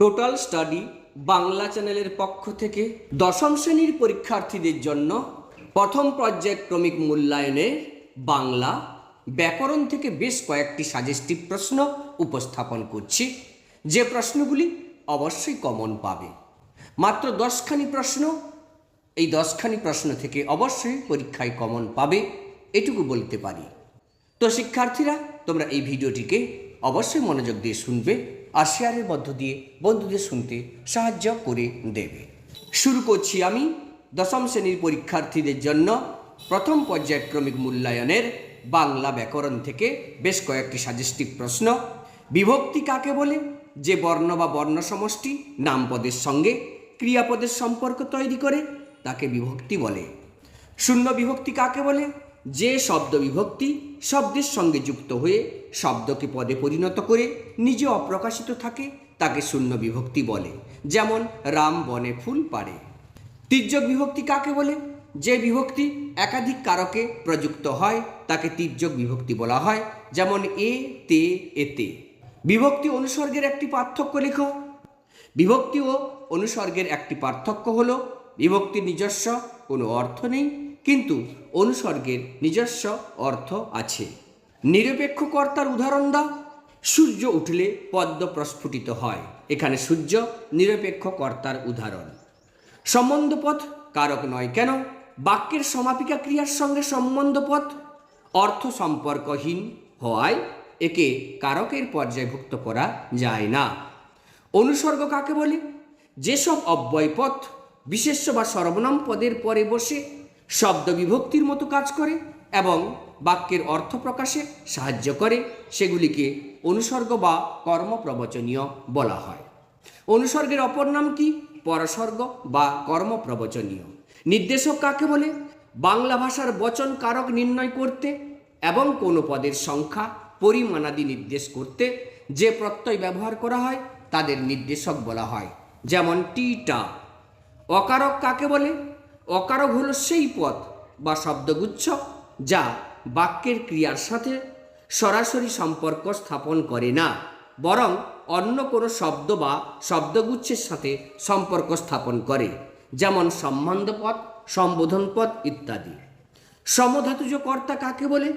Total study Bangla চ্যানেলের পক্ষ থেকে দশম শ্রেণির পরীক্ষার্থীদের জন্য প্রথম পর্যায়ক্রমিক মূল্যায়নে বাংলা ব্যাকরণ থেকে বেশ কয়েকটি সাজেস্টিভ প্রশ্ন উপস্থাপন করছি। যে প্রশ্নগুলি অবশ্যই কমন পাবে। মাত্র দশখানি প্রশ্ন, এই দশখানি প্রশ্ন থেকে অবশ্যই পরীক্ষায় কমন পাবে, এটুকু বলতে পারি। তো শিক্ষার্থীরা, তোমরা এই ভিডিওটিকে অবশ্যই মনোযোগ দিয়ে শুনবে আর শেয়ারের মধ্য দিয়ে বন্ধুদের শুনতে সাহায্য করে দেবে। শুরু করছি আমি দশম শ্রেণির পরীক্ষার্থীদের জন্য প্রথম পর্যায়ক্রমিক মূল্যায়নের বাংলা ব্যাকরণ থেকে বেশ কয়েকটি সাজেস্টিভ প্রশ্ন। বিভক্তি কাকে বলে? যে বর্ণ বা বর্ণ সমষ্টি নামপদের সঙ্গে ক্রিয়াপদের সম্পর্ক তৈরি করে, তাকে বিভক্তি বলে। শূন্য বিভক্তি কাকে বলে? যে শব্দ বিভক্তি শব্দের সঙ্গে যুক্ত হয়ে শব্দকে পদে পরিণত করে নিজে অপ্রকাশিত থাকে, তাকে শূন্য বিভক্তি বলে। যেমন রাম বনে ফুল পারে তির্যক বিভক্তি কাকে বলে? যে বিভক্তি একাধিক কারকে প্রযুক্ত হয়, তাকে তির্যক বিভক্তি বলা হয়। যেমন এ, তে, এতে। বিভক্তি অনুসর্গের একটি পার্থক্য লেখো। বিভক্তি ও অনুসর্গের একটি পার্থক্য হল, বিভক্তির নিজস্ব কোনো অর্থ নেই কিন্তু অনুসর্গের নিজস্ব অর্থ আছে। নিরপেক্ষ কর্তার উদাহরণ দাও। সূর্য উঠলে পদ্ম প্রস্ফুটিত হয়। এখানে সূর্য নিরপেক্ষ কর্তার উদাহরণ। সম্বন্ধপথ কারক নয় কেন? বাক্যের সমাপিকা ক্রিয়ার সঙ্গে সম্বন্ধপথ। অর্থ সম্পর্কহীন হওয়ায় একে কারকের পর্যায়ভুক্ত করা যায় না। অনুসর্গ কাকে বলে? যেসব অব্যয়পথ, বিশেষ্য বা সর্বনাম পদের পরে বসে শব্দ বিভক্তির মতো কাজ করে এবং বাক্যের অর্থ প্রকাশে সাহায্য করে, সেগুলিকে অনুসর্গ বা কর্মপ্রবচনীয় বলা হয়। অনুসর্গের অপর নাম কি? পরসর্গ বা কর্মপ্রবচনীয়। নির্দেশক কাকে বলে? বাংলা ভাষার বচন কারক নির্ণয় করতে এবং কোনো পদের সংখ্যা, পরিমাণাদি নির্দেশ করতে যে প্রত্যয় ব্যবহার করা হয়, তাদের নির্দেশক বলা হয়। যেমন টি টা। অকারক কাকে বলে? অকারক হলো সেই পদ বা শব্দগুচ্ছ যা বাক্যের ক্রিয়ার সাথে সরাসরি সম্পর্ক স্থাপন করে না, বরং অন্য কোনো শব্দ বা শব্দগুচ্ছের সাথে সম্পর্ক স্থাপন করে, যেমন সম্বন্ধপদ সম্বোধনপদ ইত্যাদি। সমধাতুজ কর্তা কাকে বলে?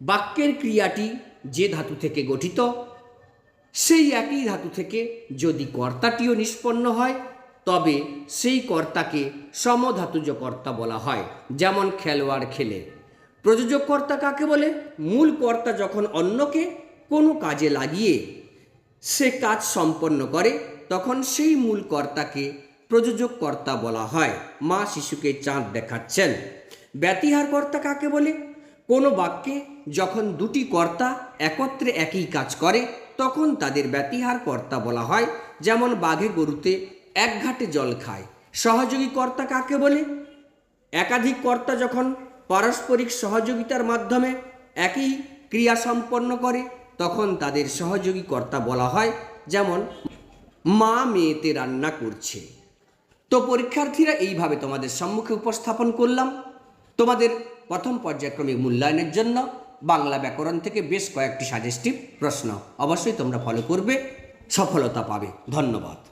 বাক্যের ক্রিয়াটি যে ধাতু থেকে গঠিত, সেই একই ধাতু থেকে যদি কর্তাটিও নিষ্পন্ন হয় তবে সেই কর্তাকে সমধাতুজ কর্তা বলা হয়, যেমন খেলোয়াড় খেলে। প্রযোজক কর্তা কাকে বলে? মূল কর্তা যখন অন্যকে কোনো কাজে লাগিয়ে সে কাজ সম্পন্ন করে, তখন সেই মূল কর্তাকে প্রযোজক কর্তা বলা হয়। মা শিশুকে চাঁদ দেখাচ্ছেন। ব্যতিহার কর্তা কাকে বলে? কোনো বাক্যে যখন দুটি কর্তা একত্রে একই কাজ করে, তখন তাদের ব্যতিহার কর্তা বলা হয়, যেমন বাঘে গরুতে এক ঘাটে জল খায়। সহযোগী কর্তা কাকে বলে? একাধিক কর্তা যখন পারস্পরিক সহযোগিতার মাধ্যমে একই ক্রিয়া সম্পন্ন করে, তখন তাদের সহযোগী কর্তা বলা হয় যেমন, মা মেয়েতে রান্না করছে। তো পরীক্ষার্থীরা এইভাবে তোমাদের সম্মুখে উপস্থাপন করলাম। তোমাদের প্রথম পর্যায়ক্রমিক মূল্যায়নের জন্য বাংলা ব্যাকরণ থেকে বেশ কয়েকটি সাজেস্টিভ প্রশ্ন অবশ্যই তোমরা ফলো করবে, সফলতা পাবে। ধন্যবাদ।